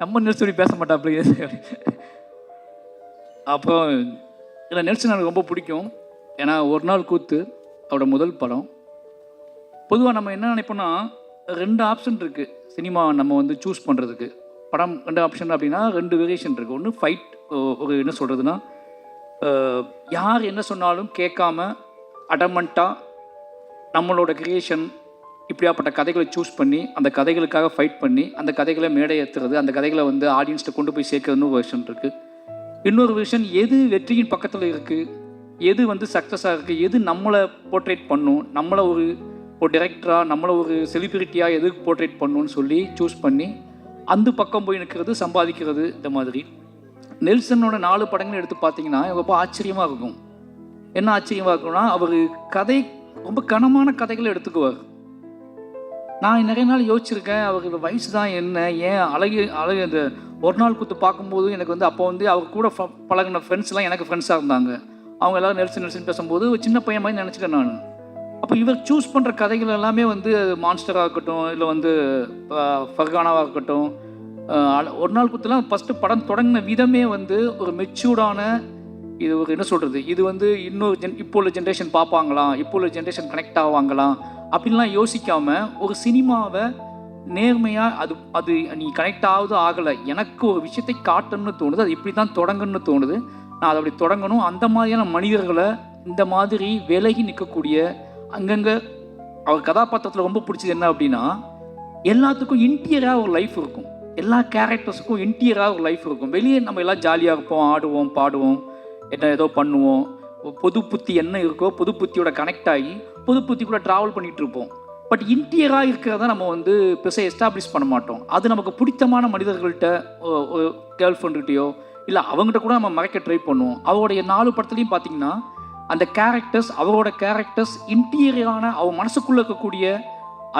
நம்ம நெல்சன் பேச மாட்டாப்ல. அப்போ இதில் நெல்சன் எனக்கு ரொம்ப பிடிக்கும். ஏன்னா ஒரு நாள் கூத்து அவரோட முதல் படம். பொதுவாக நம்ம என்ன நினைப்போம்னா ரெண்டு ஆப்ஷன் இருக்குது சினிமா நம்ம வந்து சூஸ் பண்ணுறதுக்கு படம் ரெண்டு ஆப்ஷன் அப்படின்னா ரெண்டு வேரியேஷன் இருக்குது ஒன்று ஃபைட் ஒரு என்ன சொல்கிறதுனா யார் என்ன சொன்னாலும் கேட்காம அடமெண்ட்டாக நம்மளோட கிரியேஷன் இப்படியாப்பட்ட கதைகளை சூஸ் பண்ணி அந்த கதைகளுக்காக ஃபைட் பண்ணி அந்த கதைகளை மேடை ஏற்றுறது அந்த கதைகளை வந்து ஆடியன்ஸ்ட்டு கொண்டு போய் சேர்க்கறதுன்னு ஒரு விஷன் இருக்குது இன்னொரு விஷன் எது வெற்றியின் பக்கத்தில் இருக்குது எது வந்து சக்ஸஸாக இருக்குது எது நம்மளை போர்ட்ரேட் பண்ணும் நம்மளை ஒரு ஒரு டைரக்டராக நம்மளை ஒரு செலிபிரிட்டியாக எது போர்ட்ரேட் பண்ணணும்னு சொல்லி சூஸ் பண்ணி அந்த பக்கம் போய் நிற்கிறது சம்பாதிக்கிறது இந்த மாதிரி. நெல்சனோட நாலு படங்கள் எடுத்து பார்த்தீங்கன்னா ரொம்ப ஆச்சரியமாக இருக்கும். என்ன ஆச்சரியமாக இருக்கும்னா அவர் கதை ரொம்ப கனமான கதைகளை எடுத்துக்குவார். நான் நிறைய நாள் யோசிச்சிருக்கேன் அவருக்கு வயசு தான் என்ன ஏன் அழகு அழகு அந்த ஒரு நாள் குத்து பார்க்கும்போது எனக்கு வந்து அப்போ வந்து அவர் கூட ஃப- பழகுன ஃப்ரெண்ட்ஸ்லாம் எனக்கு ஃப்ரெண்ட்ஸாக இருந்தாங்க. அவங்க எல்லாரும் நெல்சன் நெல்சன் பேசும்போது ஒரு சின்ன பையன் மாதிரி நினச்சிட்டேன் நான். அப்போ இவர் சூஸ் பண்ணுற கதைகள் எல்லாமே வந்து மான்ஸ்டராக இருக்கட்டும் இல்லை வந்து ஃபர்கானாவாக இருக்கட்டும் ஒரு நாள் குத்துலாம் ஃபஸ்ட்டு படம் தொடங்கின விதமே வந்து ஒரு மெச்சூர்டான இது ஒரு என்ன சொல்கிறது இது வந்து இன்னொரு ஜென் இப்போ உள்ள ஜென்ரேஷன் பார்ப்பாங்களா இப்போ உள்ள ஜென்ரேஷன் கனெக்ட் ஆவாங்களாம். அப்படின்லாம் யோசிக்காம ஒரு சினிமாவை நேர்மையாக அது அது நீ கனெக்ட் ஆகுது ஆகலை. எனக்கு ஒரு விஷயத்தை காட்டணும்னு தோணுது அது இப்படி தான் தொடங்கணும்னு தோணுது. நான் அதை அப்படி தொடங்கணும். அந்த மாதிரியான மனிதர்களை இந்த மாதிரி விலகி நிற்கக்கூடிய அங்கங்கே அவர் கதாபாத்திரத்தில் ரொம்ப பிடிச்சது என்ன அப்படின்னா எல்லாத்துக்கும் இன்டீரியராக ஒரு லைஃப் இருக்கும். எல்லா கேரக்டர்ஸுக்கும் இன்டீரியராக ஒரு லைஃப் இருக்கும். வெளியே நம்ம எல்லாம் ஜாலியாக இருப்போம் ஆடுவோம் பாடுவோம் என்ன ஏதோ பண்ணுவோம். பொது புத்தி என்ன இருக்கோ பொது புத்தியோட கனெக்ட் ஆகி புது புத்திக்குள்ளே கூட ட்ராவல் பண்ணிகிட்டு இருப்போம் பட் இன்டீரியராக இருக்கிறத நம்ம வந்து பெருசாக எஸ்டாப்ளிஷ் பண்ண மாட்டோம். அது நமக்கு பிடித்தமான மனிதர்கள்ட்ட கேர்ள் ஃப்ரெண்டுகிட்டயோ இல்லை அவங்ககிட்ட கூட நம்ம மறைக்க ட்ரை பண்ணுவோம். அவருடைய நாலு படத்துலையும் பார்த்தீங்கன்னா அந்த கேரக்டர்ஸ் அவரோட கேரக்டர்ஸ் இன்டீரியரான அவன் மனசுக்குள்ளே இருக்கக்கூடிய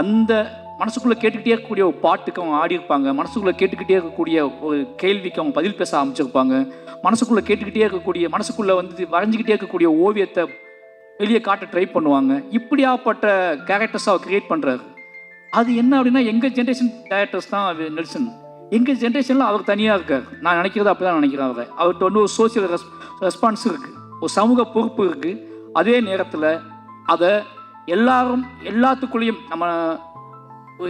அந்த மனசுக்குள்ளே கேட்டுக்கிட்டே இருக்கக்கூடிய ஒரு பாட்டுக்கு அவங்க இருப்பாங்க மனசுக்குள்ளே கேட்டுக்கிட்டே இருக்கக்கூடிய ஒரு கேள்விக்கு அவங்க பதில் பேச ஆரம்பிச்சிருப்பாங்க. மனசுக்குள்ளே கேட்டுக்கிட்டே இருக்கக்கூடிய மனசுக்குள்ளே வந்து வரைஞ்சிக்கிட்டே இருக்கக்கூடிய ஓவியத்தை வெளியே காட்ட ட்ரை பண்ணுவாங்க. இப்படியாப்பட்ட கேரக்டர்ஸ் அவர் கிரியேட் பண்ணுறாரு அது என்ன அப்படின்னா எங்கள் ஜென்ரேஷன் டேரக்டர்ஸ் தான் நெல்சன். எங்கள் ஜென்ரேஷனில் அவர் தனியாக இருக்கார். நான் நினைக்கிறது அப்படி தான் நினைக்கிறேன் அவர். அவர்கிட்ட வந்து ஒரு சோசியல் ரெஸ் ரெஸ்பான்ஸ் இருக்குது ஒரு சமூக பொறுப்பு இருக்குது அதே நேரத்தில் அதை எல்லாரும் எல்லாத்துக்குள்ளேயும் நம்ம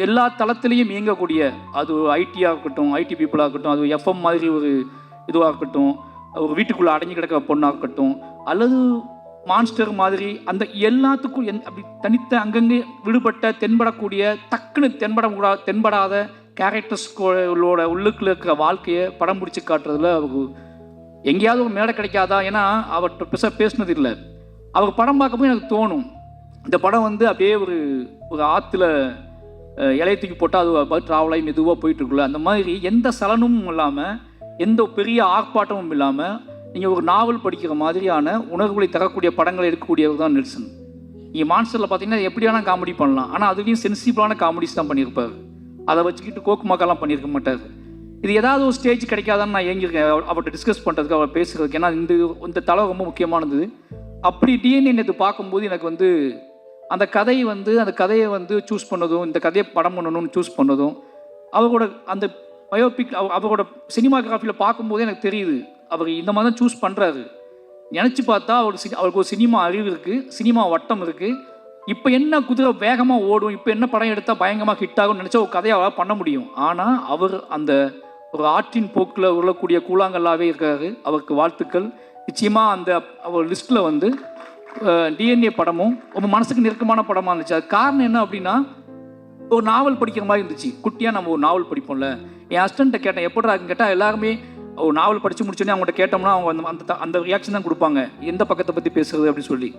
எல்லா தளத்திலையும் இயங்கக்கூடிய அது ஐடியாக இருக்கட்டும் ஐடி பீப்புளாக இருக்கட்டும் அது எஃப்எம் மாதிரி ஒரு இதுவாக இருக்கட்டும் ஒரு வீட்டுக்குள்ளே அடங்கி கிடக்கிற பொண்ணாக இருக்கட்டும் அல்லது மான்ஸ்டர் மாதிரி அந்த எல்லாத்துக்கும் எந் அப்படி தனித்த அங்கங்கே விடுபட்ட தென்படக்கூடிய டக்குன்னு தென்படக்கூடா தென்படாத கேரக்டர்ஸ்களோட உள்ளுக்குள்ள இருக்கிற வாழ்க்கையை படம் பிடிச்சி காட்டுறதுல அவருக்கு எங்கேயாவது ஒரு மேடை கிடைக்காதா? ஏன்னா அவர்கிட்ட பெருசாக பேசினது இல்லை. அவர் படம் பார்க்கும்போது எனக்கு தோணும் இந்த படம் வந்து அப்படியே ஒரு ஒரு ஆற்றுல இலைய தூக்கி போட்டால் அது பார்த்து ட்ராவல் மெதுவாக போயிட்டு இருக்குல்ல. அந்த மாதிரி எந்த சலனமும் இல்லாமல் எந்த பெரிய ஆர்ப்பாட்டமும் இல்லாமல் நீங்கள் ஒரு நாவல் படிக்கிற மாதிரியான உணர்வுகளை தரக்கூடிய படங்களை எடுக்கக்கூடியவர் தான் நெல்சன். நீங்கள் மான்ஸ்டரில் பார்த்தீங்கன்னா எப்படி வேணால் காமெடி பண்ணலாம். ஆனால் அதுலேயும் சென்சிபிளான காமெடிஸ் தான் பண்ணியிருப்பார். அதை வச்சுக்கிட்டு கோக்கு மக்காலாம் பண்ணியிருக்க மாட்டார். இது ஏதாவது ஒரு ஸ்டேஜ் கிடைக்காதான்னு நான் ஏங்கியிருக்கேன். அவர்கிட்ட டிஸ்கஸ் பண்ணுறதுக்கு அவர் பேசுறதுக்கு. ஏன்னா இந்த இந்த தலை ரொம்ப முக்கியமானது. அப்படி டிஎன்ஏ நேற்று பார்க்கும்போது எனக்கு வந்து அந்த கதை வந்து அந்த கதையை வந்து சூஸ் பண்ணதும் இந்த கதையை படம் பண்ணணும்னு சூஸ் பண்ணதும் அவரோட அந்த பயோபிக் அவரோட சினிமாகிராஃபியில் பார்க்கும்போது எனக்கு தெரியுது. அவர் இந்த மாதிரி தான் சூஸ் பண்ணுறாரு நினச்சி பார்த்தா அவர் சி அவருக்கு ஒரு சினிமா அறிவு இருக்குது சினிமா வட்டம் இருக்குது இப்போ என்ன குதிரை வேகமாக ஓடும் இப்போ என்ன படம் எடுத்தால் பயங்கரமாக ஹிட் ஆகும்னு நினச்சா ஒரு கதையை அவரால் பண்ண முடியும். ஆனால் அவர் அந்த ஒரு ஆற்றின் போக்கில் உள்ளக்கூடிய கூழாங்கல்லாகவே இருக்காரு. அவருக்கு வாழ்த்துக்கள். நிச்சயமாக அந்த அவர் லிஸ்ட்டில் வந்து டிஎன்ஏ படமும் ரொம்ப மனசுக்கு நெருக்கமான படமாக இருந்துச்சு. அது காரணம் என்ன அப்படின்னா ஒரு நாவல் படிக்கிற மாதிரி இருந்துச்சு. குட்டியாக நம்ம ஒரு நாவல் படிப்போம்ல. என் ஹஸ்பண்ட்டை கேட்டேன் எப்படிடா கேட்டால் எல்லாருமே ஒரு நாவல் படித்து முடிச்சோடனே அவங்கள்ட்ட கேட்டோம்னா அவங்க அந்த அந்த அந்த ரியாக்ஷன் தான் கொடுப்பாங்க. எந்த பக்கத்தை பற்றி பேசுறது? அப்படின்னு சொல்லி.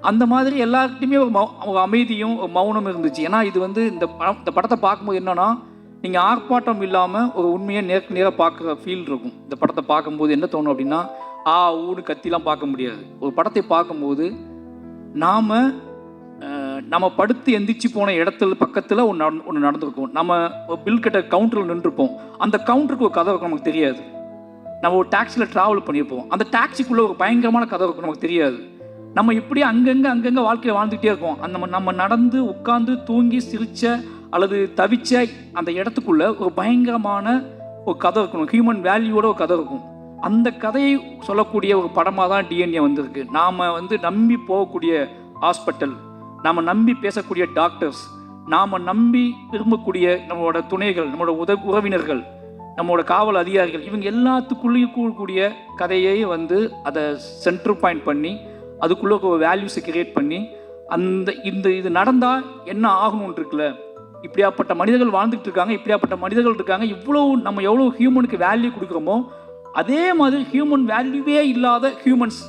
அந்த மாதிரி எல்லாருக்கிட்டையுமே ஒரு மௌ ஒரு அமைதியும் ஒரு மௌனம் இருந்துச்சு. ஏன்னா இது வந்து இந்த படம் இந்த படத்தை பார்க்கும்போது என்னென்னா நீங்கள் ஆர்ப்பாட்டம் இல்லாமல் ஒரு உண்மையை நேருக்கு நேராக பார்க்குற ஃபீல் இருக்கும். இந்த படத்தை பார்க்கும்போது என்ன தோணும் அப்படின்னா ஆ ஊடு கத்திலாம் பார்க்க முடியாது. ஒரு படத்தை பார்க்கும்போது நாம் நம்ம படுத்து எந்திரிச்சு போன இடத்துல பக்கத்தில் ஒன்று ஒன்று நடந்திருக்கும். நம்ம பில் கட்ட கவுண்டரில் நின்றுருப்போம். அந்த கவுண்டருக்கு ஒரு கதை நமக்கு தெரியாது. நம்ம ஒரு டாக்ஸியில் ட்ராவல் பண்ணியிருப்போம். அந்த டாக்ஸிக்குள்ளே ஒரு பயங்கரமான கதை இருக்கும் நமக்கு தெரியாது. நம்ம இப்படி அங்கங்கே அங்கங்கே வாழ்க்கையை வாழ்ந்துகிட்டே இருக்கோம். அந்த நம்ம- நம்ம நடந்து உட்காந்து தூங்கி சிரிச்ச அல்லது தவிச்ச அந்த இடத்துக்குள்ள ஒரு பயங்கரமான ஒரு கதை இருக்கணும் ஹியூமன் வேல்யூவோட ஒரு கதை இருக்கும். அந்த கதையை சொல்லக்கூடிய ஒரு படமாக தான் டிஎன்ஏ வந்திருக்கு. நாம் வந்து நம்பி போகக்கூடிய ஹாஸ்பிட்டல் நாம் நம்பி பேசக்கூடிய டாக்டர்ஸ் நாம் நம்பி விரும்பக்கூடிய நம்மளோட துணைகள் நம்மளோட உத உறவினர்கள் நம்மளோட காவல் அதிகாரிகள் இவங்க எல்லாத்துக்குள்ளேயும் கூடக்கூடிய கதையை வந்து அதை சென்டர் பாயிண்ட் பண்ணி அதுக்குள்ளே ஒரு வேல்யூஸை கிரியேட் பண்ணி அந்த இந்த இது நடந்தால் என்ன ஆகணும்னு இருக்குல்ல? இப்படியாப்பட்ட மனிதர்கள் வாழ்ந்துட்டு இருக்காங்க இப்படியாப்பட்ட மனிதர்கள் இருக்காங்க இவ்வளோ நம்ம எவ்வளோ ஹியூமனுக்கு வேல்யூ கொடுக்குறோமோ அதே மாதிரி ஹியூமன் வேல்யூவே இல்லாத ஹியூமன்ஸ்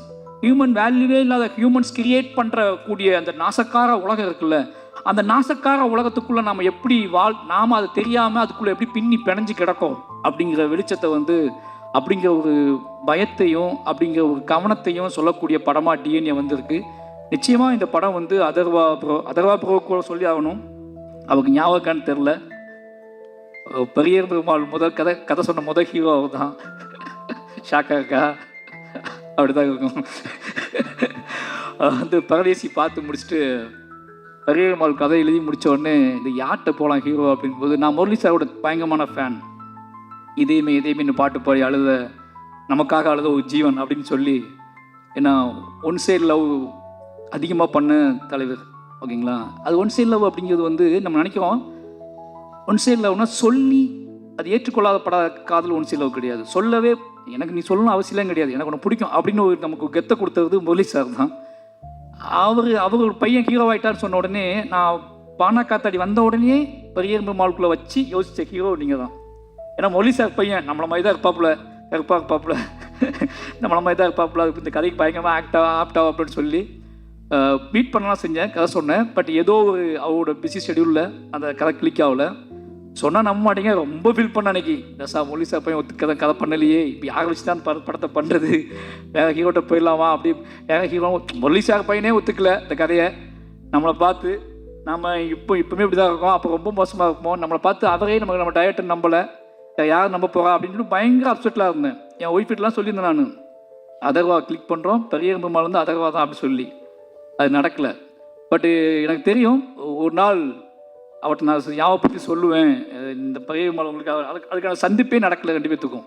ஹியூமன் வேல்யூவே இல்லாத ஹியூமன்ஸ் கிரியேட் பண்ணுற கூடிய அந்த நாசக்கார உலகம் இருக்குல்ல அந்த நாசக்கார உலகத்துக்குள்ளே நம்ம எப்படி வாழ் நாம் அது தெரியாமல் அதுக்குள்ளே எப்படி பின்னி பிணைஞ்சு கிடக்கும் அப்படிங்கிற வெளிச்சத்தை வந்து அப்படிங்கிற ஒரு பயத்தையும் அப்படிங்கிற ஒரு கவனத்தையும் சொல்லக்கூடிய படமாக டிஎன்ஏ வந்திருக்கு. நிச்சயமாக இந்த படம் வந்து அதர்வா ப்ரோ அதர்வா ப்ரோ கூட சொல்லி ஆகணும். அவருக்கு ஞாபகம்னு தெரில பெரிய பெருமாள் முதல் கதை கதை சொன்ன முதல் ஹீரோ அவர் தான் ஷாக்கா அப்படிதான் இருக்கும். வந்து பரதேசி பார்த்து முடிச்சுட்டு பெரிய கதை எழுதி முடித்த உடனே இந்த யார்கிட்ட போகலாம் ஹீரோ அப்படிங்கும்போது நான் முரளி சாரோட பயங்கரமான ஃபேன் இதேமே இதேமே பாட்டு பாடி அழுத நமக்காக அழுத ஒரு ஜீவன் அப்படின்னு சொல்லி ஏன்னா ஒன் சைடு லவ் அதிகமாக பண்ண தலைவர். ஓகேங்களா? அது ஒன் சைடு லவ் அப்படிங்கிறது வந்து நம்ம நினைக்கிறோம் ஒன் சைடு லவ்னால் சொல்லி அது ஏற்றுக்கொள்ளாத படாத காதல் ஒன் சைடு லவ் கிடையாது. சொல்லவே எனக்கு நீ சொல்லணும் அவசியம் கிடையாது. எனக்கு ஒன்று பிடிக்கும் அப்படின்னு ஒரு நமக்கு கெத்தை கொடுத்தது மொழி சார் தான். அவர் அவர் ஒரு பையன் ஹீரோவாயிட்டான்னு சொன்ன உடனே நான் பானா காத்தாடி வந்த உடனே பெரியம்பு மாலுக்குள்ளே வச்சு யோசிச்ச ஹீரோ நீங்கள் தான். ஏன்னா மொழி சார் பையன் நம்மள மாதிரி தான் இருப்பாப்புல கருப்பா இருப்பாப்புல. நம்மள மாதிரி தான் இருப்பாப்புல. அதுக்கு இந்த கதைக்கு பயங்கரமாக ஆக்டா ஆப்டா அப்படின்னு சொல்லி மீட் பண்ணலாம் செஞ்சேன் கதை சொன்னேன். பட் ஏதோ ஒரு அவரோட பிஸி ஷெடியூலில் அந்த கதை கிளிக் ஆகல. சொன்னால் நம்ப மாட்டீங்க. ரொம்ப ஃபீல் பண்ண அன்னைக்கு. தசா மொழி சார் பையன் கதை கதை பண்ணலையே. இப்போ யாரை வச்சு தான் பட படத்தை பண்ணுறது வேற ஹீரோட்ட போயிடலாமா? அப்படி வேற ஹீரோ மொழி சார் பையனே ஒத்துக்கல இந்த கதையை. நம்மளை பார்த்து நம்ம இப்போ இப்போவுமே இப்படி தான் இருக்கோம். அப்போ ரொம்ப மோசமாக இருப்போம் நம்மளை பார்த்து அவரே நமக்கு நம்ம டயட்டை நம்பலை. யார் நம்ப போகிறா அப்படின்னு பயங்கர அப்செட்டில் இருந்தேன். என் ஒய்ஃபிட்டெலாம் சொல்லியிருந்தேன் நான். அதர்வா கிளிக் பண்ணுறோம் பெரிய பெருமாள் வந்து அதர்வா தான் அப்படி சொல்லி. அது நடக்கலை. பட்டு எனக்கு தெரியும் ஒரு நாள் அவர்கிட்ட நான் யாவை பற்றி சொல்லுவேன். இந்த பகை பெருமாள் உங்களுக்கு அவர் அதுக்கு அதுக்கான சந்திப்பே நடக்கலை ரெண்டு பேத்துக்கும்.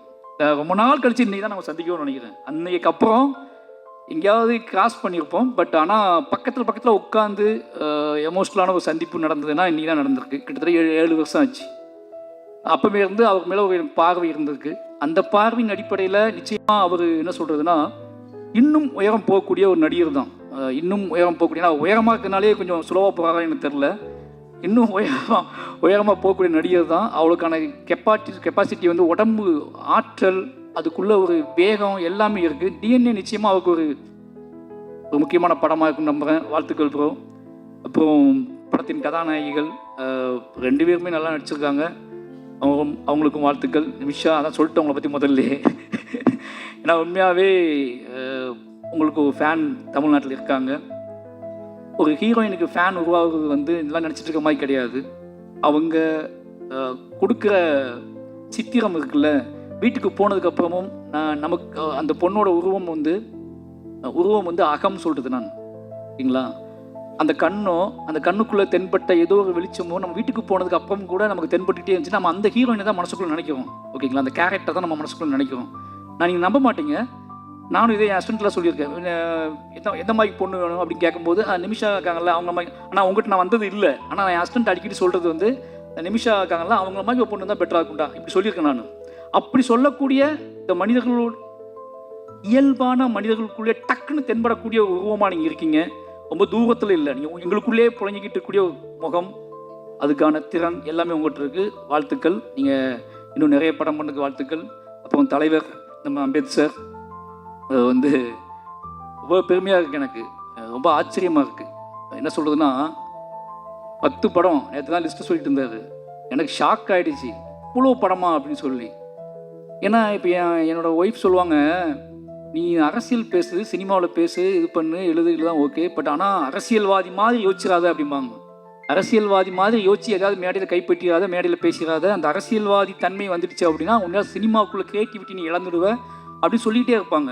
ரொம்ப நாள் கழிச்சு இன்னைக்கு தான் நம்ம சந்திக்கணும்னு நினைக்கிறேன். அன்னைக்கு அப்புறம் எங்கேயாவது கிராஸ் பண்ணியிருப்போம். பட் ஆனால் பக்கத்தில் பக்கத்தில் உட்காந்து எமோஷ்னலான ஒரு சந்திப்பு நடந்ததுன்னா இன்றைக்கி தான் நடந்திருக்கு. கிட்டத்தட்ட ஏழு ஏழு வருஷம் ஆச்சு. அப்போமே இருந்து அவர் மேலே ஒரு பார்வை இருந்திருக்கு. அந்த பார்வையின் அடிப்படையில் நிச்சயமாக அவர் என்ன சொல்கிறதுனா இன்னும் உயரம் போகக்கூடிய ஒரு நடிகர் தான். இன்னும் உயரம் போகக்கூடிய நான் உயரமாக இருக்கனாலே கொஞ்சம் சுலவாக போகிறாரா எனக்கு தெரில இன்னும் உயரமாக உயரமாக போகக்கூடிய நடிகர் தான். அவளுக்கான கெப்பாட்டி கெப்பாசிட்டி வந்து உடம்பு ஆற்றல் அதுக்குள்ளே ஒரு வேகம் எல்லாமே இருக்குது டிஎன்ஏ நிச்சயமாக அவருக்கு ஒரு ஒரு முக்கியமான படமாக இருக்குன்னு நம்புகிறேன் வாழ்த்துக்கள் ப்ரோ அப்புறம் படத்தின் கதாநாயகிகள் ரெண்டு பேருமே நல்லா நடிச்சிருக்காங்க. அவங்க அவங்களுக்கும் வாழ்த்துக்கள். நிமிஷா அதான் சொல்லிட்டு அவங்கள பற்றி முதல்ல. ஏன்னா உண்மையாகவே உங்களுக்கு ஒரு ஃபேன் தமிழ்நாட்டில் இருக்காங்க. ஒரு ஹீரோயினுக்கு ஃபேன் உருவாகுறது வந்து இதெல்லாம் நினச்சிட்டு இருக்க மாதிரி கிடையாது. அவங்க கொடுக்குற சித்திரம் இருக்குல்ல வீட்டுக்கு போனதுக்கப்புறமும் நான் நமக்கு அந்த பொண்ணோட உருவம் வந்து உருவம் வந்து அகம் சொல்கிறது நான். சரிங்களா? அந்த கண்ணோ அந்த கண்ணுக்குள்ளே தென்பட்ட ஏதோ ஒரு வெளிச்சமோ நம்ம வீட்டுக்கு போனதுக்கு அப்புறம் கூட நமக்கு தென்பட்டுகிட்டே இருந்துச்சு நம்ம அந்த ஹீரோயினை தான் மனசுக்குள்ளே நினைக்கிறோம். ஓகேங்களா? அந்த கேரக்டர் தான் நம்ம மனசுக்குள்ளே நினைக்கிறோம். நான் நீங்கள் நம்ப மாட்டீங்க. நானும் இதே என் அசிஸ்டண்ட்டில் சொல்லியிருக்கேன். எந்த எந்த மாதிரி பொண்ணு வேணும்? அப்படின்னு கேட்கும்போது நிமிஷா இருக்காங்கல்ல அவங்க மாதிரி. ஆனால் உங்ககிட்ட நான் வந்தது இல்லை. ஆனால் என் அசிஸ்டன்ட் அடிக்கடி சொல்கிறது வந்து நிமிஷா இருக்காங்கல்ல அவங்கள மாதிரி ஒரு பொண்ணு தான் பெட்டராக இருக்கும்டா. இப்படி சொல்லியிருக்கேன் நான். அப்படி சொல்லக்கூடிய இந்த மனிதர்களோட இயல்பான மனிதர்களுக்குள்ளே டக்குன்னு தென்படக்கூடிய ஒரு உருவமாக நீங்கள் இருக்கீங்க. ரொம்ப தூரத்தில் இல்லை. நீங்கள் எங்களுக்குள்ளே புழங்கிக்கிட்டு இருக்கக்கூடிய முகம் அதுக்கான திறன் எல்லாமே உங்கள்கிட்ட இருக்குது வாழ்த்துக்கள். நீங்கள் இன்னும் நிறைய படம் பண்ணுறதுக்கு வாழ்த்துக்கள். அப்புறம் தலைவர் நம்ம அம்பேத்கர் அது வந்து ரொம்ப பெருமையாக இருக்குது எனக்கு. ரொம்ப ஆச்சரியமாக இருக்குது என்ன சொல்கிறதுன்னா பத்து படம் நேற்று தான் லிஸ்ட்டு சொல்லிட்டு இருந்தார். எனக்கு ஷாக் ஆகிடுச்சு இவ்வளோ படமா அப்படின்னு சொல்லி. ஏன்னா இப்போ என் என்னோட ஒய்ஃப் சொல்லுவாங்க நீ அரசியல் பேசு சினிமாவில் பேசு இது பண்ணு எழுது தான் ஓகே பட் ஆனால் அரசியல்வாதி மாதிரி யோசிச்சிடாத அப்படிம்பாங்க. அரசியல்வாதி மாதிரி யோசிச்சு ஏதாவது மேடையில் கைப்பற்றிடாத மேடையில் பேசிடாத அந்த அரசியல்வாதி தன்மை வந்துடுச்சு அப்படின்னா உன்னால் சினிமாவுக்குள்ளே கிரியேட்டிவிட்டி நீ இழந்துடுவ அப்படின்னு சொல்லிகிட்டே இருப்பாங்க.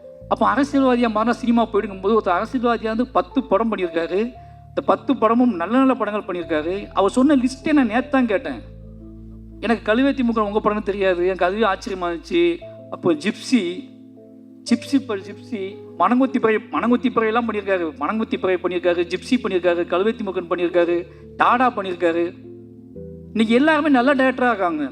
அப்போ அரசியல்வாதியாக மாறினா சினிமா போயிடுங்கும்போது ஒரு அரசியல்வாதியாக வந்து பத்து படம் பண்ணியிருக்காரு. இந்த பத்து படமும் நல்ல நல்ல படங்கள் பண்ணியிருக்காரு. அவர் சொன்ன லிஸ்ட்டே நான் நேற்று தான் கேட்டேன். எனக்கு கழுவேத்தி முகம் உங்கள் படம்னு தெரியாது. எனக்கு அதுவே ஆச்சரியமா இருந்துச்சு. அப்போ ஜிப்சி ஜிப்சி ப- ஜிப்சி மணங்குத்தி பறை மணங்குத்தி பறையெல்லாம் பண்ணியிருக்காரு. மணங்குத்தி பறை பண்ணியிருக்காரு ஜிப்சி பண்ணியிருக்காரு கழுவை திமுகன் பண்ணியிருக்காரு டாடா பண்ணியிருக்காரு. இன்னைக்கு எல்லாருமே நல்ல டேரக்டராக இருக்காங்க.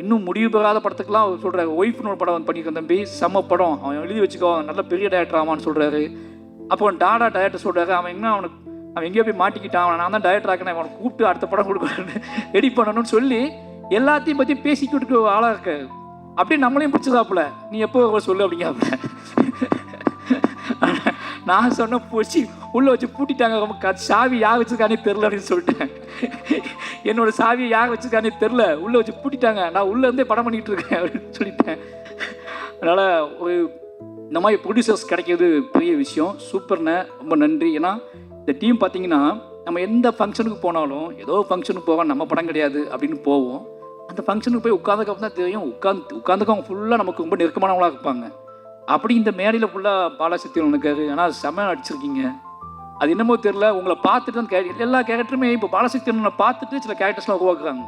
இன்னும் முடிவு பெறாத படத்துக்குலாம் அவர் சொல்கிறாரு ஒய்ஃப்னு ஒரு படம் பண்ணியிருக்கேன் தம்பி. செம்ம படம். அவன் எழுதி வச்சுக்கோ. அவன் நல்ல பெரிய டேரக்டர் ஆமான்னு சொல்கிறாரு அப்போ டாடா டேரக்டர் சொல்கிறாரு அவன் என்ன அவனுக்கு அவன் எங்கேயோ போய் மாட்டிக்கிட்டான். அவன் நான் தான் டேரக்டர் ஆக்கினேன் அவனை கூப்பிட்டு அடுத்த படம் கொடுக்கணும்னு ரெடி பண்ணணும்னு சொல்லி எல்லாத்தையும் பற்றி பேசிக்கிட்டு ஆளாக இருக்க. அப்படியே நம்மளையும் பிடிச்சதாப்புல. நீ எப்போ சொல்லு அப்படிங்காப்புல நான் சொன்ன பூச்சி உள்ளே வச்சு பூட்டிட்டாங்க. ரொம்ப சாவி யார் வச்சுருக்கானே தெரில அப்படின்னு சொல்லிட்டேன். என்னோட சாவியை யார் வச்சுருக்கானே தெரில உள்ளே வச்சு பூட்டிட்டாங்க. நான் உள்ளே இருந்தே படம் பண்ணிக்கிட்டு இருக்கேன் அப்படின்னு சொல்லிட்டேன். அதனால் ஒரு இந்த மாதிரி ப்ரொடியூசர்ஸ் கிடைக்கிறது பெரிய விஷயம். சூப்பர்ண்ணே ரொம்ப நன்றி. ஏன்னா இந்த டீம் பார்த்தீங்கன்னா நம்ம எந்த ஃபங்க்ஷனுக்கு போனாலும் ஏதோ ஃபங்க்ஷனுக்கு போவோம் நம்ம படம் கிடையாது அப்படின்னு போவோம். அந்த ஃபங்க்ஷனுக்கு போய் உட்காந்துக்கப்புறம் தான் தெரியும். உட்காந்து உட்காந்துக்கவங்க ஃபுல்லாக நமக்கு ரொம்ப நெருக்கமானவங்களாக இருப்பாங்க. அப்படி இந்த மேடையில் ஃபுல்லாக பாலாசக்தி இருக்காரு. ஆனால் செம அடிச்சிருக்கீங்க அது என்னமோ தெரியல உங்களை பார்த்துட்டு தான் கே எல்லா கேரக்டருமே இப்போ பாலசக்தியனை பார்த்துட்டு சில கேரக்டர்ஸ்லாம் உருவாக்குறாங்க.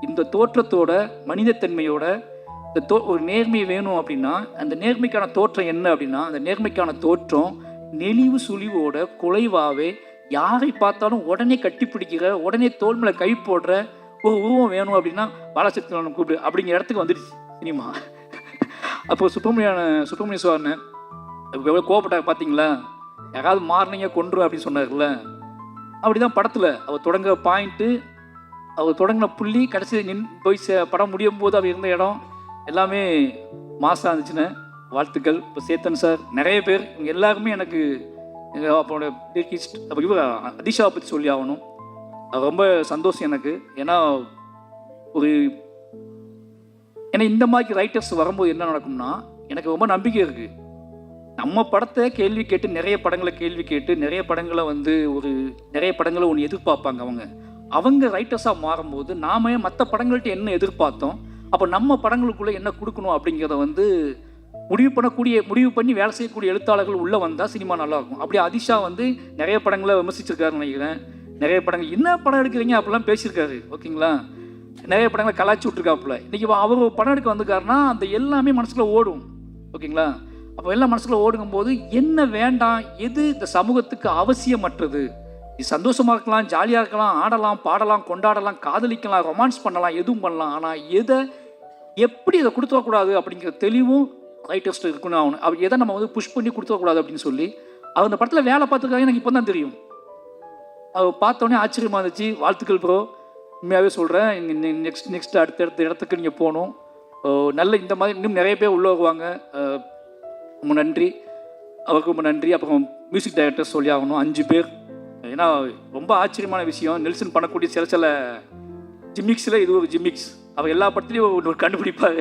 இந்த தோற்றத்தோட மனிதத்தன்மையோட இந்த தோ ஒரு நேர்மை வேணும் அப்படின்னா அந்த நேர்மைக்கான தோற்றம் என்ன அப்படின்னா அந்த நேர்மைக்கான தோற்றம் நெளிவு சுழிவோட குலைவாகவே யாரை பார்த்தாலும் உடனே கட்டிப்பிடிக்கிற உடனே தோல் கை போடுற ஒரு உருவம் வேணும் அப்படின்னா பாலசக்தியனை கூப்பிடு அப்படிங்கிற இடத்துக்கு வந்துடுச்சு சினிமா. அப்போ சுப்பிரமணியான சுப்பிரமணிய சுவாரன் எவ்வளோ கோவப்பட்டார் பார்த்தீங்களா யாராவது மாறினீங்க கொன்று அப்படின்னு சொன்னார்ல? அப்படிதான் படத்தில் அவர் தொடங்க பாயிண்ட்டு அவர் தொடங்கின புள்ளி கடைசி நின் போய் சே- படம் முடியும் போது அவர் இருந்த இடம் எல்லாமே மாசாக இருந்துச்சுன்னு. வாழ்த்துக்கள். இப்போ சேத்தன் சார் நிறைய பேர் இவங்க எல்லாருமே எனக்கு எங்கள் அப்போட டீர்கிஸ்ட் அப்போ இவர் அதிஷாவை பற்றி சொல்லி ஆகணும். அது ரொம்ப சந்தோஷம் எனக்கு. ஏன்னா ஒரு ஏன்னா இந்த மாதிரி ரைட்டர்ஸ் வரும்போது என்ன நடக்கும்னா எனக்கு ரொம்ப நம்பிக்கை இருக்குது நம்ம படத்தை கேள்வி கேட்டு நிறைய படங்களை கேள்வி கேட்டு நிறைய படங்களை வந்து ஒரு நிறைய படங்களை ஒன்று எதிர்பார்ப்பாங்க அவங்க. அவங்க ரைட்டர்ஸாக மாறும்போது நாம மற்ற படங்கள்ட்ட என்ன எதிர்பார்த்தோம்? அப்போ நம்ம படங்களுக்குள்ளே என்ன கொடுக்கணும் அப்படிங்கிறத வந்து முடிவு பண்ணக்கூடிய முடிவு பண்ணி வேலை செய்யக்கூடிய எழுத்தாளர்கள் உள்ளே வந்தால் சினிமா நல்லாயிருக்கும் அப்படி அதிஷா வந்து நிறைய படங்களை விமர்சிச்சிருக்காருன்னு நினைக்கிறேன். நிறைய படங்கள் என்ன படம் எடுக்கிறீங்க? அப்படிலாம் பேசியிருக்காரு. ஓகேங்களா? நிறைய படங்களை கலாச்சி விட்ருக்காப்புல இன்றைக்கி அவர் படம் எடுக்க வந்திருக்காருன்னா அந்த எல்லாமே மனசில் ஓடும். ஓகேங்களா? அப்போ எல்லாம் மனசுக்குள்ள ஓடுங்கும் போது என்ன வேண்டாம் எது இந்த சமூகத்துக்கு அவசியமற்றது? நீ சந்தோஷமாக இருக்கலாம் ஜாலியாக இருக்கலாம் ஆடலாம் பாடலாம் கொண்டாடலாம் காதலிக்கலாம் ரொமான்ஸ் பண்ணலாம் எதுவும் பண்ணலாம். ஆனால் எதை எப்படி இதை கொடுத்துடக்கூடாது அப்படிங்கிற தெளிவும் ரைட்டர்ஸ்ட் இருக்குன்னு ஆகணும். அவர் எதை நம்ம வந்து புஷ் பண்ணி கொடுத்துடக்கூடாது அப்படின்னு சொல்லி அவர் அந்த படத்தில் வேலை பார்த்துருக்காங்க எனக்கு இப்போ தான் தெரியும். அவர் பார்த்தோன்னே ஆச்சரியமா இருந்துச்சு. வாழ்த்துக்கள் ப்ரோ உண்மையாகவே சொல்கிறேன் நெக்ஸ்ட் நெக்ஸ்ட் அடுத்த அடுத்த இடத்துக்கு நீங்கள் போகணும். நல்ல இந்த மாதிரி இன்னும் நிறைய பேர் உள்ளே வருவாங்க. ரொம்ப நன்றி அவருக்கு ரொம்ப நன்றி அப்புறம் மியூசிக் டைரக்டர் சொல்லி ஆகணும் அஞ்சு பேர். ஏன்னா ரொம்ப ஆச்சரியமான விஷயம். நெல்சன் பண்ணக்கூடிய சில சில ஜிம்மிக்ஸில் இது ஒரு ஜிம்மிக்ஸ் அவர் எல்லா படத்துலையும் ஒரு ஒரு கண்டுபிடிப்பார்.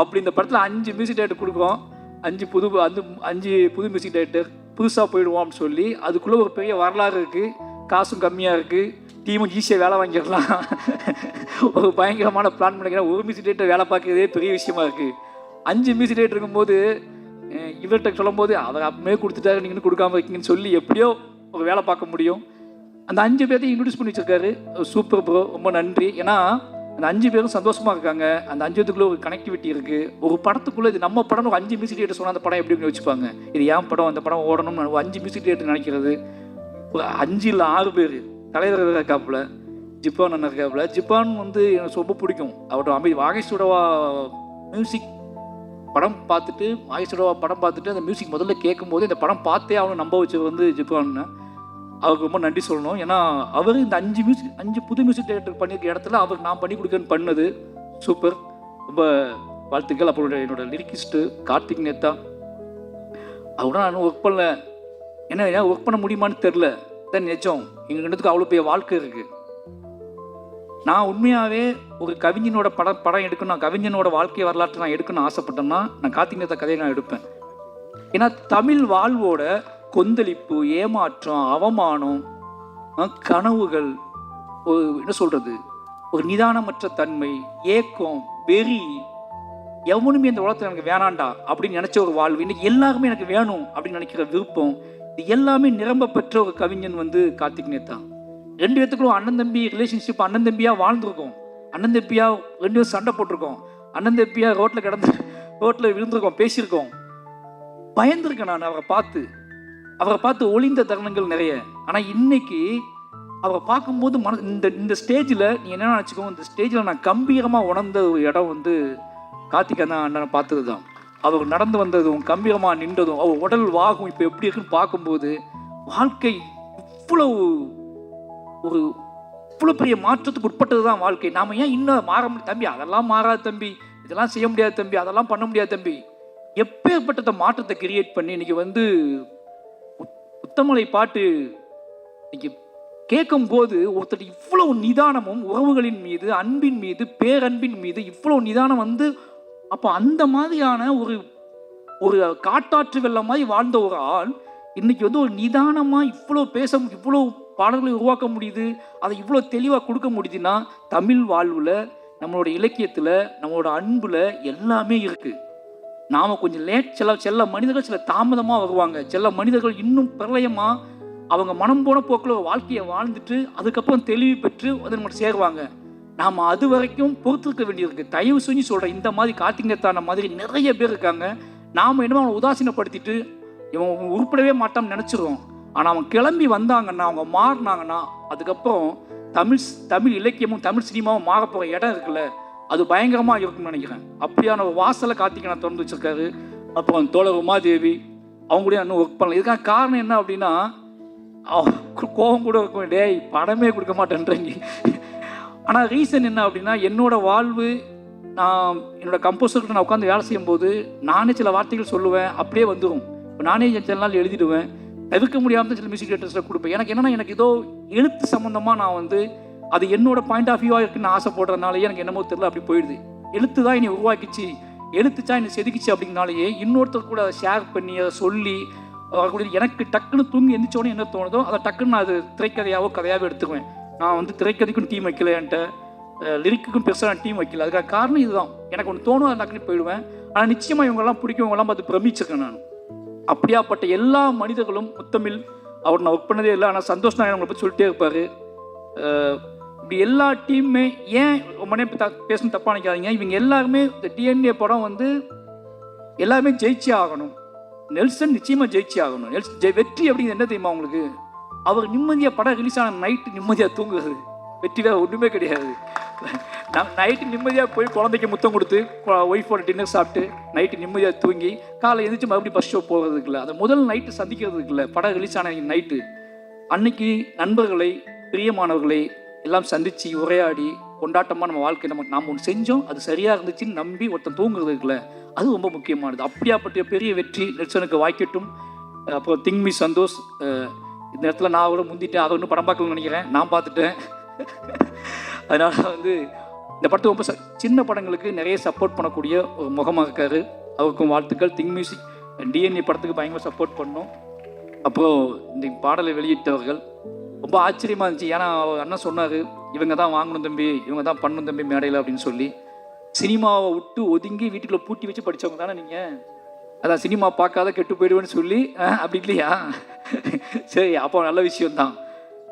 அப்படி இந்த படத்தில் அஞ்சு மியூசிக் டைரக்டர் கொடுக்குறோம். அஞ்சு புது அந்த அஞ்சு புது மியூசிக் டைரக்டர் புதுசாக போயிடுவோம் அப்படின்னு சொல்லி அதுக்குள்ளே ஒரு பெரிய வரலாறு இருக்குது காசும் கம்மியாக இருக்குது டீமும் ஈஸியாக வேலை வாங்கிடலாம். ஒரு பயங்கரமான பிளான் பண்ணிக்கிறேன் ஒரு மியூசிக் டைரக்டர் வேலை பார்க்கறதே பெரிய விஷயமா இருக்குது அஞ்சு மியூசிக் டைரக்டர் இருக்கும்போது இவர்கிட்ட சொல்லும்போது அவர் அப்பமே கொடுத்துட்டாரு நீங்கள் கொடுக்காம இருக்கீங்கன்னு சொல்லி எப்படியோ ஒரு வேலை பார்க்க முடியும். அந்த அஞ்சு பேர்த்தையும் இன்ட்ரடியூஸ் பண்ணி வச்சிருக்காரு. சூப்பர் ப்ரோ ரொம்ப நன்றி. ஏன்னா அந்த அஞ்சு பேரும் சந்தோஷமாக இருக்காங்க. அந்த அஞ்சேத்துக்குள்ள ஒரு கனெக்டிவிட்டி இருக்குது ஒரு படத்துக்குள்ளே இது நம்ம படம் ஒரு அஞ்சு மியூசிக் டேட்டர் சொன்னால் அந்த படம் எப்படி வச்சுப்பாங்க இது ஏன் படம்? அந்த படம் ஓடணும்னு ஒரு அஞ்சு மியூசிக் டேட்டர் நினைக்கிறது. ஒரு அஞ்சு இல்லை ஆறு பேர் தலைவர் இருக்காப்புல. ஜிப்பான் அண்ணன் இருக்காப்புல. ஜிப்பான் வந்து எனக்கு ரொம்ப பிடிக்கும். அவரோட அமை வாகேஷோடவா மியூசிக் படம் பார்த்துட்டு வாகேஷோடவா படம் பார்த்துட்டு அந்த மியூசிக் முதல்ல கேட்கும்போது இந்த படம் பார்த்தே அவனை நம்ப வச்சு வந்து ஜிப்பான்னு அவருக்கு ரொம்ப நன்றி சொல்லணும். ஏன்னா அவர் இந்த அஞ்சு மியூசிக் அஞ்சு புது மியூசிக் டைரக்டர் பண்ணியிருக்க இடத்துல அவர் நான் பண்ணி கொடுக்கன்னு பண்ணது. சூப்பர் ரொம்ப வாழ்த்துக்கள். அப்புறம் என்னோட லிரிக்கிஸ்ட்டு கார்த்திக் நேத்தா அவரோட நான் ஒர்க் பண்ணல. ஏன்னா ஏன் ஒர்க் பண்ண முடியுமான்னு தெரில தான் நிஜம். எங்கள் ரெண்டுத்துக்கு அவ்வளோ பெரிய வாழ்க்கை இருக்குது நான் உண்மையாகவே ஒரு கவிஞனோட படம் படம் எடுக்கணும் நான் கவிஞனோட வாழ்க்கை வரலாற்றை நான் எடுக்கணும்னு ஆசைப்பட்டேன்னா நான் கார்த்திக் கதையை நான் எடுப்பேன். ஏன்னா தமிழ் வாழ்வோட கொந்தளிப்பு ஏமாற்றம் அவமானம் கனவுகள் ஒரு என்ன சொல்கிறது ஒரு நிதானமற்ற தன்மை ஏக்கம் வெறி எவனுமே இந்த உலகத்தில் எனக்கு வேணாண்டா அப்படின்னு நினச்ச ஒரு வாழ்வு இன்னைக்கு எல்லாருமே எனக்கு வேணும் அப்படின்னு நினைக்கிற விருப்பம் இது எல்லாமே நிரம்ப பெற்ற ஒரு கவிஞன் வந்து கார்த்திக் நேத்தான் ரெண்டு பேத்துக்குள்ள அண்ணன் தம்பி ரிலேஷன்ஷிப் அண்ணன் தம்பியாக வாழ்ந்துருக்கோம். அண்ணன் தம்பியாக ரெண்டு பேரும் சண்டை போட்டிருக்கோம். அண்ணன் தம்பியாக ரோட்டில் கிடந்து ரோட்டில் விழுந்திருக்கோம் பேசியிருக்கோம். பயந்துருக்கேன் நான் அவரை பார்த்து. அவரை பார்த்து ஒளிந்த தருணங்கள் நிறைய. ஆனால் இன்னைக்கு அவரை பார்க்கும்போது மன இந்த இந்த ஸ்டேஜில் நீ என்ன நினச்சிக்கோ இந்த ஸ்டேஜில் நான் கம்பீரமாக உணர்ந்த ஒரு இடம் வந்து கார்த்திகா தான் அண்ணனை பார்த்தது தான் அவர் நடந்து வந்ததும் கம்பீரமாக நின்றதும் அவர் உடல் வாகும் இப்போ எப்படி இருக்குன்னு பார்க்கும்போது வாழ்க்கை இவ்வளவு ஒரு இவ்வளோ பெரிய மாற்றத்துக்கு உட்பட்டது தான் வாழ்க்கை. நாம் ஏன் இன்னும் மாற முடியும் தம்பி அதெல்லாம் மாறாது தம்பி. இதெல்லாம் செய்ய முடியாது தம்பி. அதெல்லாம் பண்ண முடியாது தம்பி. எப்பேற்பட்ட மாற்றத்தை கிரியேட் பண்ணி இன்னைக்கு வந்து உத்- உத்தமலை பாட்டு இன்னைக்கு கேட்கும் போது ஒருத்தர் இவ்வளோ நிதானமும் உறவுகளின் மீது அன்பின் மீது பேரன்பின் மீது இவ்வளோ நிதானம் வந்து அப்போ அந்த மாதிரியான ஒரு ஒரு காட்டாற்று வெள்ளம் மாதிரி வாழ்ந்த ஒரு ஆள் இன்னைக்கு வந்து ஒரு நிதானமாக இவ்வளோ பேச இவ்வளோ பாடல்களை உருவாக்க முடியுது அதை இவ்வளோ தெளிவாக கொடுக்க முடியுதுன்னா தமிழ் வாழ்வில் நம்மளோட இலக்கியத்தில் நம்மளோட அன்பில் எல்லாமே இருக்குது நாம் கொஞ்சம் லேட் சில சில மனிதர்கள் சில தாமதமாக வருவாங்க. சில மனிதர்கள் இன்னும் பிரளயமாக அவங்க மனம் போன போக்கில் வாழ்க்கையை வாழ்ந்துட்டு அதுக்கப்புறம் தெளிவு பெற்று வந்து நம்மகிட்ட சேருவாங்க. நாம் அது வரைக்கும் பொறுத்திருக்க வேண்டியிருக்கு. தயவு செஞ்சு சொல்கிறேன் இந்த மாதிரி கார்த்திகத்தான மாதிரி நிறைய பேர் இருக்காங்க. நாம் என்னமோ அவனை உதாசீனப்படுத்திட்டு இவன் உருப்படவே மாட்டான்னு நினச்சிருவோம். ஆனால் அவங்க கிளம்பி வந்தாங்கன்னா அவங்க மாறினாங்கன்னா அதுக்கப்புறம் தமிழ் தமிழ் இலக்கியமும் தமிழ் சினிமாவும் மாற போகிற இடம் இருக்குல்ல அது பயங்கரமாக இருக்கும்னு நினைக்கிறேன். அப்படியான ஒரு வாசலை கார்த்திகை நான் திறந்து வச்சிருக்காரு. அப்புறம் தோழர் உமாதேவி அவங்களுடைய இன்னும் ஒர்க் பண்ணல இதுக்கான காரணம் என்ன அப்படின்னா கோபம் கூட இருக்கும் டேய் படமே கொடுக்க மாட்டேன்றீங்க. ஆனால் ரீசன் என்ன அப்படின்னா என்னோட வாழ்வு நான் என்னோட கம்போசர்கிட்ட நான் உட்காந்து வேலை செய்யும்போது நானே சில வார்த்தைகள் சொல்லுவேன் அப்படியே வந்துடும் இப்போ நானே சில நாள் எழுதிடுவேன். தவிர்க்க முடியாமல் சில மியூசிக் டேரக்டர்ஸில் கொடுப்பேன். எனக்கு என்னென்னா எனக்கு ஏதோ எழுத்து சம்மந்தமாக நான் வந்து அது என்னோட பாயிண்ட் ஆஃப் வியூவாக இருக்குன்னு ஆசைப்படுறதுனாலயே எனக்கு என்னமோ தெரியல அப்படி போயிடுது. எழுத்து தான் என்னை உருவாக்கிச்சு. எழுத்துச்சா என்னை செதுக்கிச்சு அப்படிங்கனாலேயே இன்னொருத்தர் கூட அதை ஷேர் பண்ணி அதை சொல்லி வரக்கூடிய எனக்கு டக்குன்னு தூங்கி எந்திரிச்சோடனே என்ன தோணுதோ அதை டக்குன்னு நான் அது திரைக்கதையாவோ கதையாவோ எடுத்துக்குவேன். நான் வந்து திரைக்கதைக்கும் டீம் வைக்கல என்கிட்ட. லிரிக்குக்கும் பெருசாக நான் டீம் வைக்கல. அதுக்காக காரணம் இதுதான். எனக்கு ஒன்று தோணும் அதை டக்குன்னு போயிடுவேன். ஆனால் நிச்சயமாக இவங்கெல்லாம் பிடிக்கும் இவங்கெல்லாம் பார்த்து பிரமிச்சிருக்கேன் நான். அப்படியாப்பட்ட எல்லா மனிதர்களும் முத்தமிழ். அவர் நான் ஒர்க் பண்ணதே இல்லை ஆனால் சந்தோஷ் நாயன் அவங்களை பற்றி சொல்லிட்டே இருப்பார். இப்படி எல்லா டீமுமே ஏன் ரொம்ப நேரம் த- பேசணும் தப்பாக நினைக்காதீங்க. இவங்க எல்லாருமே இந்த டிஎன்ஏ படம் வந்து எல்லாருமே ஜெயிச்சே ஆகணும். நெல்சன் நிச்சயமாக ஜெயிச்சே ஆகணும். நெல்சன் ஜெய் வெற்றி அப்படிங்கிறது என்ன தெரியுமா அவங்களுக்கு அவர் நிம்மதியாக படம் ரிலீஸ் ஆன நைட்டு நிம்மதியாக தூங்குறது. வெற்றி வேறு ஒன்றுமே கிடையாது. நான் நைட்டு நிம்மதியாக போய் குழந்தைக்கு முத்தம் கொடுத்து ஒய்ஃபோட டின்னர் சாப்பிட்டு நைட்டு நிம்மதியாக தூங்கி காலை எழுந்திரிச்சு மறுபடியும் ஃபஸ்ட் ஷோ போகிறதுக்கு இல்லை. அதை முதல் நைட்டு சந்திக்கிறதுக்கு இல்லை. படம் ரிலீஸ் ஆன நைட்டு அன்னைக்கு நண்பர்களை பிரியமானவர்களை எல்லாம் சந்தித்து உரையாடி கொண்டாட்டமாக நம்ம வாழ்க்கை நம்ம நாம் ஒன்று செஞ்சோம் அது சரியாக இருந்துச்சுன்னு நம்பி ஒருத்தன் தூங்குறது இருக்குல்ல அது ரொம்ப முக்கியமானது. அப்படியாப்பட்ட பெரிய வெற்றி நெல்சனுக்கு வாய்க்கட்டும். அப்புறம் திங்மி சந்தோஷ் இந்த இடத்துல நான் அவரை முந்திட்டேன். அதை ஒன்றும் படம் பார்க்கணும்னு நினைக்கிறேன். நான் பார்த்துட்டேன். அதனால் வந்து இந்த படத்தை ரொம்ப ச- சின்ன படங்களுக்கு நிறைய சப்போர்ட் பண்ணக்கூடிய ஒரு முகமாக இருக்காரு. அவருக்கும் வாழ்த்துக்கள். திங் மியூசிக் டிஎன்ஏ படத்துக்கு பயங்கர சப்போர்ட் பண்ணோம். அப்புறம் இந்த பாடலை வெளியிட்டவர்கள். ரொம்ப ஆச்சரியமாக இருந்துச்சு. ஏன்னா அவர் அண்ணன் சொன்னார் இவங்க தான் வாங்கணும் தம்பி இவங்க தான் பண்ணணும் தம்பி மேடையில் அப்படின்னு சொல்லி. சினிமாவை விட்டு ஒதுங்கி வீட்டுக்குள்ளே பூட்டி வச்சு படித்தவங்க தானே நீங்கள் அதான் சினிமா பார்க்காத கெட்டு போயிடுவேன்னு சொல்லி அப்படி இல்லையா? சரி அப்போ நல்ல விஷயம்தான்.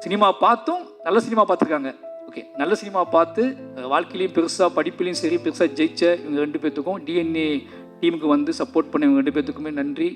சினிமா பார்த்தும் நல்ல சினிமா பார்த்துருக்காங்க. ஓகே நல்ல சினிமா பார்த்து வாழ்க்கையிலையும் பெருசாக படிப்புலையும் சரி பெருசாக ஜெயிச்ச இவங்க ரெண்டு பேர்த்துக்கும் டிஎன்ஏ டீமுக்கு வந்து சப்போர்ட் பண்ண இவங்க ரெண்டு பேர்த்துக்குமே நன்றி.